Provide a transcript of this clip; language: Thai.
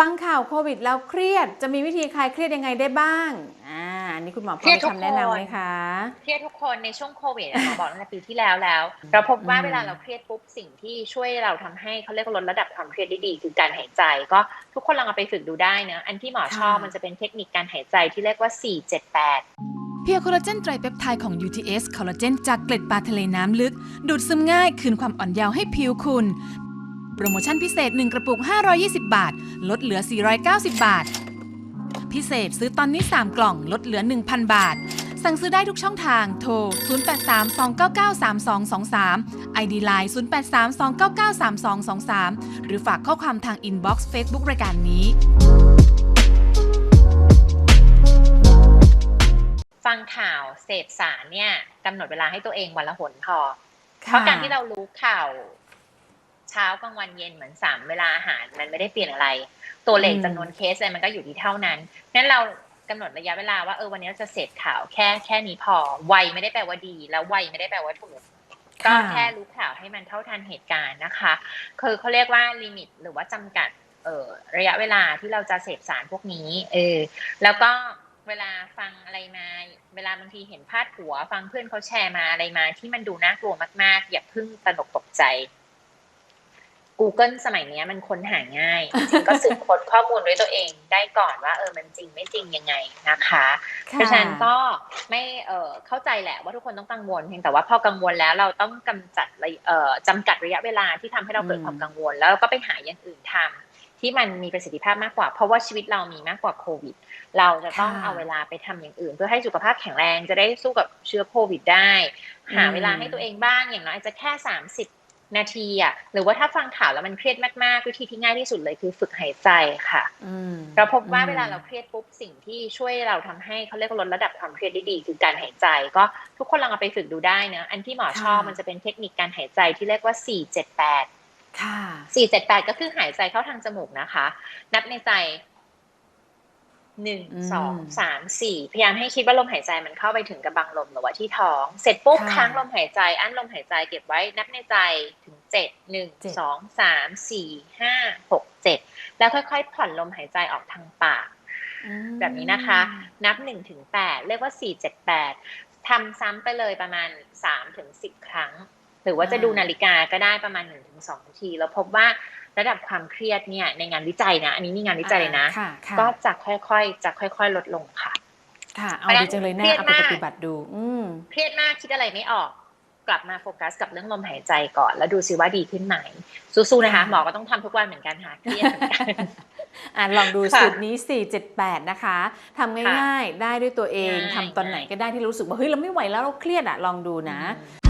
ฟังข่าวโควิดแล้วเครียดจะมีวิธีคลายเครียดยังไงได้บ้าง อ่าอันนี้คุณหมอพเคอรียดมีทุกคำแนะนำไหมคนคะเครียดทุกคนในช่วงโควิดอะหมอบอกตั้งแต่ปีที่แล้วแล้ว เราพบว่าอืมเวลาเราเครียดปุ๊บสิ่งที่ช่วยเราทำให้เขาเรียกว่าลดระดับความเครียดได้ดีคือการหายใจ ก็ทุกคนลองเอาไปฝึกดูได้เนอะอันที่หมอชอบมันจะเป็นเทคนิคการหายใจที่เรียกว่า 478เพียโคลลาเจนไตรเปปไทด์ของ UTS คอลลาเจนจากเกล็ดปลาทะเลน้ำลึก ดูดซึมง่าย คืนความอ่อนเยาว์ให้ผิวคุณ โปรโมชั่นพิเศษ 1 กระปุก 520 บาท ลดเหลือ 490 บาท พิเศษซื้อตอนนี้ 3 กล่อง ลดเหลือ 1,000 บาท สั่งซื้อได้ทุกช่องทาง โทร 0832993223 ID Line 0832993223 หรือฝากข้อความทางอินบ็อกซ์เฟซบุ๊กรายการนี้ ฟังข่าวเสพสารเนี่ยกำหนดเวลาให้ตัวเองวันละหนพอ เพค่ะราะการที่เรารู้ข่าว เช้ากลางวันเย็นเหมือนสามเวลาอาหาร มันไม่ได้เปลี่ยนอะไร ตัวเลขอืมจำนวนเคสอะไรมันก็อยู่ที่เท่านั้นงั้นเรากำหนดระยะเวลาว่าเออวันนี้เราจะเสพข่าวแค่แค่นี้พอไวไม่ได้แปลว่าดี แล้วไวไม่ได้แปลว่าถูกก็ค่ะแค่รู้ข่าวให้มันเท่าทันเหตุการณ์นะคะคือเขาเรียกว่าลิมิตหรือว่าจำกัดเอ่อระยะเวลาที่เราจะเสพสารพวกนี้ เออ แล้วก็เวลาฟังอะไรมา เวลาบางทีเห็นพาดหัว ฟังเพื่อนเขาแชร์มาอะไรมา ที่มันดูน่ากลัวมากๆ อย่าเพิ่งตระหนกตกใจ Google สมัยเนี้ยมันค้นหาง่าย จริงๆก็สืบค้นข้อมูลด้วยตัวเองได้ก่อนว่าเออมันจริงไม่จริงยังไงนะคะ เพราะฉะนั้นก็ไม่เอ่อเข้าใจแหละว่าทุกคนต้องกังวลเพียงแต่ว่าพอกังวลแล้วเราต้องกำจัดระเอ่อจำกัดระยะเวลาที่ทำให้เราเกิดอืมความกังวล แล้วเราก็ไปหาอย่างอื่นทำที่มันมีประสิทธิภาพมากกว่า เพราะว่าชีวิตเรามีมากกว่าโควิด เราจะต้องเอาเวลาไปทำอย่างอื่น เพื่อให้สุขภาพแข็งแรงจะได้สู้กับเชื้อโควิดได้ หาเวลาให้ตัวเองบ้างอย่างน้อยอาจจะแค่ 30 นาทีอะหรือว่าถ้าฟังข่าวแล้วมันเครียดมากๆ วิธีที่ง่ายที่สุดเลยคือฝึกหายใจค่ะอืมเราพบว่าอืมเวลาเราเครียดปุ๊บสิ่งที่ช่วยเราทำให้เขาเรียกว่าลดระดับความเครียดได้ดี คือการหายใจ ก็ทุกคนลองเอาไปฝึกดูได้เนอะอันที่หมอชอบมันจะเป็นเทคนิคการหายใจที่เรียกว่า478ค่ะ478ก็คือหายใจเข้าทางจมูกนะคะ นับในใจ หนึ่งอืมสองสามสี่พยายามให้คิดว่าลมหายใจมันเข้าไปถึงกระบังลมหรือว่าที่ท้อง เสร็จปุ๊บค่ะค้างลมหายใจ อั้นลมหายใจเก็บไว้นับในใจถึงเจ็ดหนึ่งเจ็ดสองสามสี่ห้าหกเจ็ดแล้วค่อยๆ ผ่อนลมหายใจออกทางปากอืมแบบนี้นะคะ นับหนึ่งถึงแปดเรียกว่าสี่เจ็ดแปดทำซ้ำไปเลยประมาณสามถึงสิบครั้ง หรือว่าจะดูนาฬิกาก็ได้ประมาณหนึ่งถึงสองนาที แล้วพบว่า ระดับความเครียดเนี่ยในงานวิจัยนะ อันนี้มีงานวิจัยเลยนะค่ะค่ะก็จะค่อยๆจะค่อย ๆ ลดลงค่ะ ค่ะ เอาเพราะฉะนั้ดีนจังเลยนะเครียดเอาไปมากปฏิบัติดู อืมเครียดมากคิดอะไรไม่ออก กลับมาโฟกัสกับเรื่องลมหายใจก่อน แล้วดูซิว่าดีขึ้นไหมสู้ๆนะคะค่ะหมอก็ต้องทำทุกวันเหมือนกันค่ะเครียดเหมือนกันอะลองดูค่ะสูตรนี้ 478 นะคะทำง่ายๆ ได้ด้วยตัวเองง่ายทำตอนไหนก็ได้ที่รู้สึกว่าเฮ้ยเราไม่ไหวแล้วเราเครียดอะลองดูนะอืม